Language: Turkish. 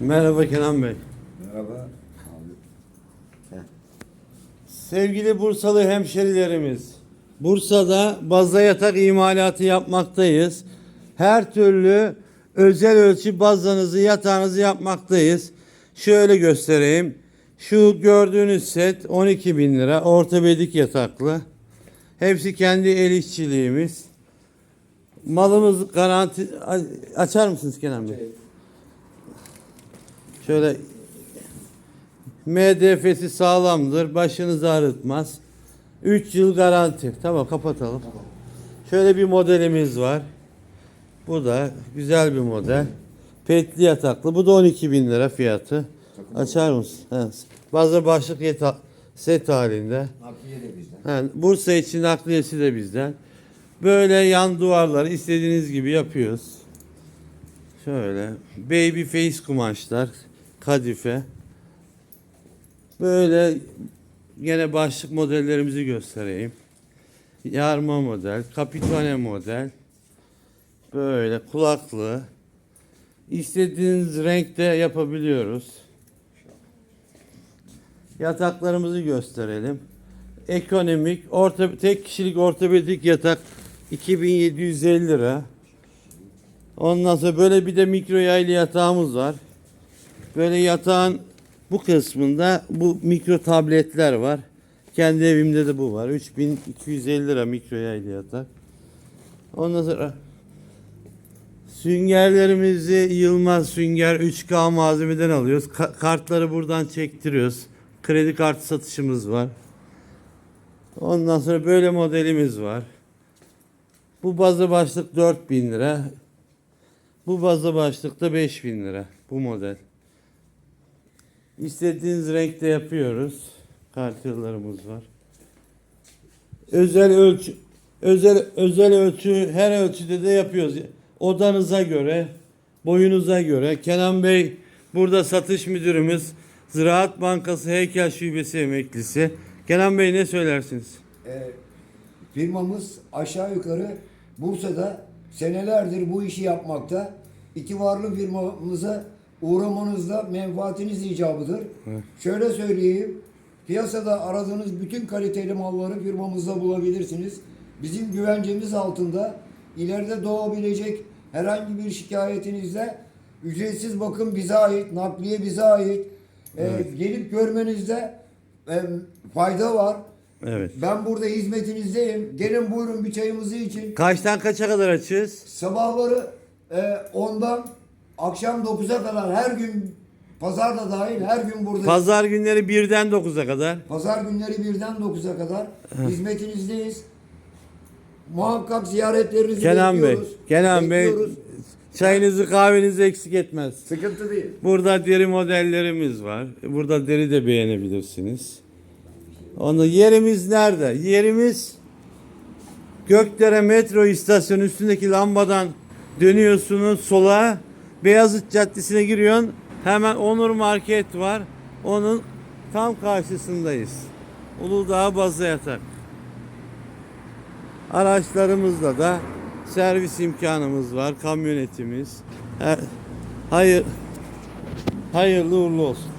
Merhaba Kenan Bey. Merhaba. Sevgili Bursalı hemşerilerimiz, Bursa'da baza yatak imalatı yapmaktayız. Her türlü özel ölçü bazanızı, yatağınızı yapmaktayız. Şöyle göstereyim. Şu gördüğünüz set 12 bin lira. Ortopedik yataklı. Hepsi kendi el işçiliğimiz. Malımız garanti... Açar mısınız Kenan Bey? Şöyle MDF'si sağlamdır. Başınızı ağrıtmaz. 3 yıl garanti. Tamam kapatalım. Şöyle bir modelimiz var. Bu da güzel bir model. Petli yataklı. Bu da 12 bin lira fiyatı. Açar mısın? Evet. Bazı başlık yeta- set halinde. Nakliye de bizden. Yani Bursa için nakliyesi de bizden. Böyle yan duvarları istediğiniz gibi yapıyoruz. Şöyle baby face kumaşlar, kadife. Böyle yine başlık modellerimizi göstereyim. Yarma model, kapitone model. Böyle kulaklı. İstediğiniz renkte yapabiliyoruz. Yataklarımızı gösterelim. Ekonomik, orta, tek kişilik ortopedik yatak 2750 lira. Ondan sonra böyle bir de mikro yaylı yatağımız var. Böyle yatağın bu kısmında bu mikro tabletler var. Kendi evimde de bu var. 3250 lira mikro yaylı yatak. Ondan sonra süngerlerimizi Yılmaz Sünger 3K malzemeden alıyoruz. Ka- kartları buradan çektiriyoruz. Kredi kartı satışımız var. Ondan sonra böyle modelimiz var. Bu bazı başlık 4000 lira. Bu bazı başlık da 5000 lira. Bu model. İstediğiniz renkte yapıyoruz. Kartlarımız var. Özel ölçü özel özel ölçü her ölçüde de yapıyoruz. Odanıza göre, boyunuza göre. Kenan Bey burada satış müdürümüz. Ziraat Bankası Heykel Şubesi emeklisi. Kenan Bey ne söylersiniz? Ee, firmamız aşağı yukarı Bursa'da senelerdir bu işi yapmakta. İki varlı firmamıza uğramanızda menfaatiniz icabıdır. Şöyle söyleyeyim. Piyasada aradığınız bütün kaliteli malları firmamızda bulabilirsiniz. Bizim güvencemiz altında ileride doğabilecek herhangi bir şikayetinizde ücretsiz bakım bize ait, nakliye bize ait. Ee, gelip görmenizde e, fayda var. Evet. Ben burada hizmetinizdeyim. Gelin buyurun bir çayımızı için. Kaçtan kaça kadar açığız? Sabahları e, 10'dan akşam 9'a kadar her gün pazar da dahil her gün burada. Pazar günleri 1'den 9'a kadar. Pazar günleri 1'den 9'a kadar hizmetinizdeyiz. Muhakkak ziyaretlerinizi Kenan Bey, bekliyoruz. Kenan Bey Bekliyoruz. çayınızı kahvenizi eksik etmez. Sıkıntı değil. Burada deri modellerimiz var. Burada deri de beğenebilirsiniz. Onu yerimiz nerede? Yerimiz Gökdere metro istasyonu üstündeki lambadan dönüyorsunuz sola. Beyazıt Caddesi'ne giriyorsun. Hemen Onur Market var. Onun tam karşısındayız. Uludağ Bazı Yatak. Araçlarımızda da servis imkanımız var. Kamyonetimiz. Hayır. Hayırlı uğurlu olsun.